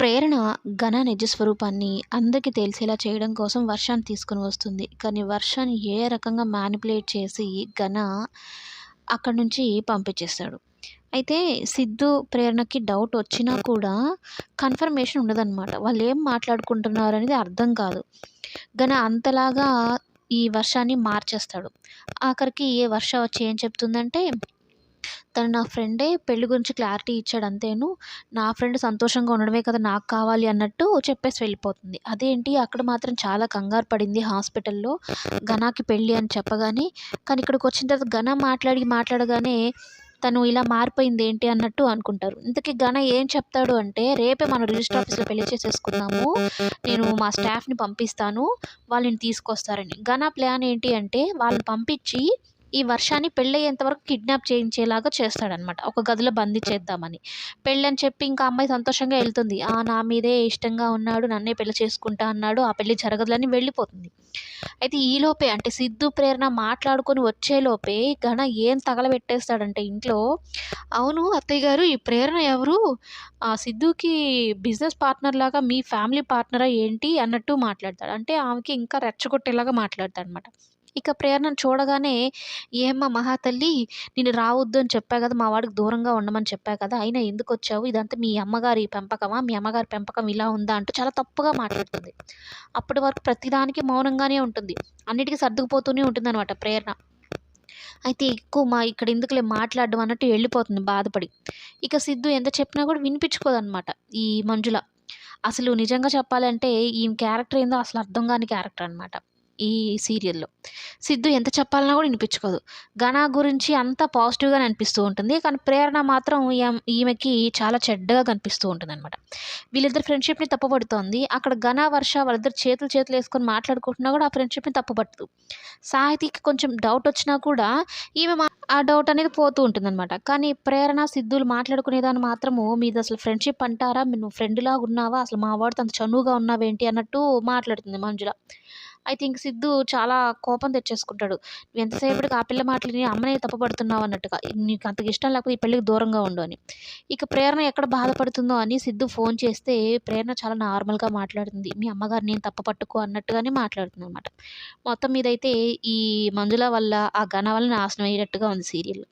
ప్రేరణ ఘన నిజ స్వరూపాన్ని అందరికీ తెలిసేలా చేయడం కోసం వర్షాన్ని తీసుకొని వస్తుంది. కానీ వర్షాన్ని ఏ రకంగా మ్యానిపులేట్ చేసి ఘన అక్కడి నుంచి పంపించేస్తాడు. అయితే సిద్ధు ప్రేరణకి డౌట్ వచ్చినా కూడా కన్ఫర్మేషన్ ఉండదన్నమాట. వాళ్ళు ఏం మాట్లాడుకుంటున్నారు అనేది అర్థం కాదు. ఘన అంతలాగా ఈ వర్షాన్ని మార్చేస్తాడు. ఆఖరికి ఏ వర్ష వచ్చి ఏం చెప్తుందంటే తను నా ఫ్రెండే పెళ్ళి గురించి క్లారిటీ ఇచ్చాడు అంతేను. నా ఫ్రెండ్ సంతోషంగా ఉండడమే కదా నాకు కావాలి అన్నట్టు చెప్పేసి వెళ్ళిపోతుంది. అదేంటి? అక్కడ మాత్రం చాలా కంగారు పడింది హాస్పిటల్లో ఘనాకి పెళ్ళి అని చెప్పగానే. కానీ ఇక్కడికి వచ్చిన తర్వాత ఘన మాట్లాడి మాట్లాడగానే తను ఇలా మారిపోయింది ఏంటి అన్నట్టు అనుకుంటారు. ఇంతకీ ఘన ఏం చెప్తాడు అంటే రేపే మనం రిజిస్టర్ ఆఫీస్లో పెళ్ళి చేసేసుకుందాము. నేను మా స్టాఫ్ని పంపిస్తాను. వాళ్ళని తీసుకొస్తారని. ఘన ప్లాన్ ఏంటి అంటే వాళ్ళని పంపించి ఈ వర్షాన్ని పెళ్ళయ్యేంత వరకు కిడ్నాప్ చేయించేలాగా చేస్తాడనమాట ఒక గదిలో బంధించేద్దామని పెళ్ళి అని చెప్పి ఇంకా అమ్మాయి సంతోషంగా వెళ్తుంది. ఆ నా మీదే ఇష్టంగా ఉన్నాడు నన్నే పెళ్ళి చేసుకుంటా అన్నాడు ఆ పెళ్ళి జరగదులని వెళ్ళిపోతుంది. అయితే ఈలోపే అంటే సిద్ధు ప్రేరణ మాట్లాడుకొని వచ్చేలోపే ఘన ఏం తగలబెట్టేస్తాడంటే ఇంట్లో అవును అత్తయ్య గారు ఈ ప్రేరణ ఎవరు? ఆ సిద్ధుకి బిజినెస్ పార్ట్నర్ లాగా మీ ఫ్యామిలీ పార్ట్నరా ఏంటి? అన్నట్టు మాట్లాడతాడు. అంటే ఆమెకి ఇంకా రెచ్చగొట్టేలాగా మాట్లాడతాడు అనమాట ఇక ప్రేరణను చూడగానే ఏమ్మా మహాతల్లి నేను రావద్దు అని చెప్పా కదా మా వాడికి దూరంగా ఉండమని చెప్పా కదా అయినా ఎందుకు వచ్చావు ఇదంతా మీ అమ్మగారి పెంపకమా? మీ అమ్మగారి పెంపకం ఇలా ఉందా? అంటూ చాలా తప్పుగా మాట్లాడుతుంది. అప్పటి వరకు ప్రతిదానికి మౌనంగానే ఉంటుంది. అన్నిటికీ సర్దుకుపోతూనే ఉంటుంది అనమాట ప్రేరణ. అయితే ఎక్కువ మా ఇక్కడ ఎందుకులే మాట్లాడడం అన్నట్టు వెళ్ళిపోతుంది బాధపడి. ఇక సిద్ధు ఎంత చెప్పినా కూడా వినిపించుకోదన్నమాట ఈ మంజుల. అసలు నిజంగా చెప్పాలంటే ఈ క్యారెక్టర్ ఏందో అసలు అర్థం కాని క్యారెక్టర్ అనమాట ఈ సీరియల్లో. సిద్ధు ఎంత చెప్పాలన్నా కూడా వినిపించుకోదు. ఘన గురించి అంతా పాజిటివ్గానే అనిపిస్తూ ఉంటుంది. కానీ ప్రేరణ మాత్రం ఈమెకి చాలా చెడ్డగా కనిపిస్తూ ఉంటుంది అనమాట వీళ్ళిద్దరు ఫ్రెండ్షిప్ని తప్పుపడుతోంది. అక్కడ ఘన వర్ష వాళ్ళిద్దరు చేతులు చేతులు వేసుకొని మాట్లాడుకుంటున్నా కూడా ఆ ఫ్రెండ్షిప్ని తప్పుపడుతూ సాహితీకి కొంచెం డౌట్ వచ్చినా కూడా ఈమె మా- ఆ డౌట్ అనేది పోతూ ఉంటుందన్నమాట. కానీ ప్రేరణ సిద్ధులు మాట్లాడుకునేదాన్ని మాత్రము మీది అసలు ఫ్రెండ్షిప్ అంటారా? నువ్వు ఫ్రెండ్లాగా ఉన్నావా? అసలు మా వాడితో అంత చనువుగా ఉన్నావేంటి? అన్నట్టు మాట్లాడుతుంది మంజుల. అయితే ఇంక సిద్ధు చాలా కోపం తెచ్చేసుకుంటాడు. ఎంతసేపటికి ఆ పిల్ల మాటలు అమ్మనే తప్పుపడుతున్నావు అన్నట్టుగా. నీకు అంతకు ఇష్టం లేకపోతే ఈ పెళ్ళికి దూరంగా ఉండు అని. ఇక ప్రేరణ ఎక్కడ బాధపడుతుందో అని సిద్ధు ఫోన్ చేస్తే ప్రేరణ చాలా నార్మల్గా మాట్లాడుతుంది. మీ అమ్మగారు నేను తప్ప పట్టుకో అన్నట్టుగానే మాట్లాడుతుంది అనమాట మొత్తం మీదైతే ఈ మంజుల వల్ల ఆ ఘన వల్ల నాశనం అయ్యేటట్టుగా ఉంది సీరియల్.